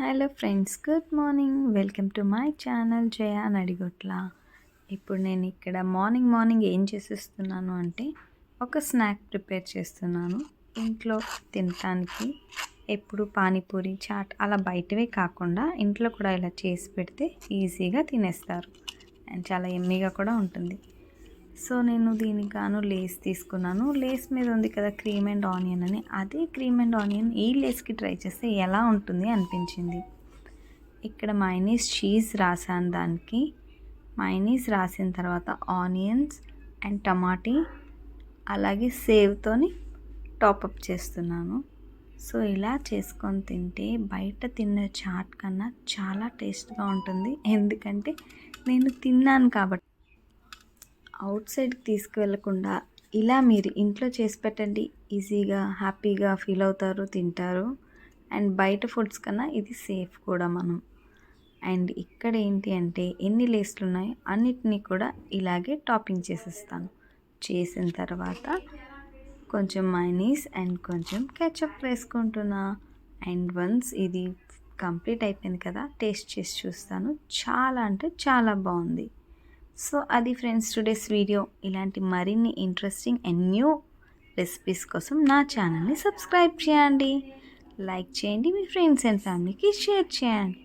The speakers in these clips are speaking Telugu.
Hello friends good morning. Welcome to my channel Jaya Nadigotla. ఇప్పుడు నేను ఇక్కడ మార్నింగ్ మార్నింగ్ ఏం చేసేస్తున్నాను అంటే ఒక స్నాక్ ప్రిపేర్ చేస్తున్నాను. ఇంట్లో తినటానికి ఎప్పుడు పానీపూరి చాట్ అలా బయటవే కాకుండా ఇంట్లో కూడా ఇలా చేసి పెడితే ఈజీగా తినేస్తారు. అండ్ చాలా ఎమ్మీగా కూడా ఉంటుంది. సో నేను దీనికి గాను లేస్ తీసుకున్నాను. లేస్ మీద ఉంది కదా క్రీమ్ అండ్ ఆనియన్ అని. అదే క్రీమ్ అండ్ ఆనియన్ ఈ లేస్కి ట్రై చేస్తే ఎలా ఉంటుంది అనిపించింది. ఇక్కడ మైనీస్ చీజ్ రాసాను దానికి. మైనీస్ రాసిన తర్వాత ఆనియన్స్ అండ్ టమాటీ అలాగే సేవ్తోని టాపప్ చేస్తున్నాను. సో ఇలా చేసుకొని తింటే బయట తిన్న చాట్ కన్నా చాలా టేస్ట్గా ఉంటుంది. ఎందుకంటే నేను తిన్నాను కాబట్టి అవుట్ సైడ్కి తీసుకువెళ్ళకుండా ఇలా మీరు ఇంట్లో చేసి పెట్టండి. ఈజీగా హ్యాపీగా ఫీల్ అవుతారు తింటారు. అండ్ బయట ఫుడ్స్ కన్నా ఇది సేఫ్ కూడా మనం. అండ్ ఇక్కడ ఏంటి అంటే ఎన్ని లేస్లు ఉన్నాయో అన్నిటినీ కూడా ఇలాగే టాపింగ్ చేసేస్తాను. చేసిన తర్వాత కొంచెం మైనీస్ అండ్ కొంచెం కెచప్ వేసుకుంటున్నా. అండ్ వన్స్ ఇది కంప్లీట్ అయిపోయింది కదా టేస్ట్ చేసి చూస్తాను. చాలా అంటే చాలా బాగుంది. సో అది ఫ్రెండ్స్ టుడేస్ వీడియో. ఇలాంటి మరిన్ని ఇంట్రెస్టింగ్ అండ్ న్యూ రెసిపీస్ కోసం నా ఛానల్ని సబ్స్క్రైబ్ చేయండి. లైక్ చేయండి మీ ఫ్రెండ్స్ అండ్ ఫ్యామిలీకి షేర్ చేయండి.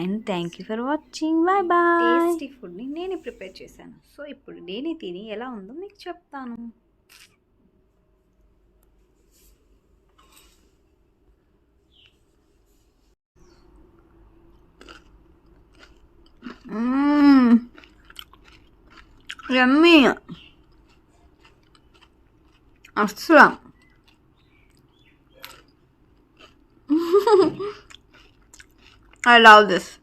And thank you for watching bye bye tasty ఫుడ్ని నేనే ప్రిపేర్ చేశాను. సో ఇప్పుడు నేను తిని ఎలా ఉందో మీకు చెప్తాను. എമ്മി I love this.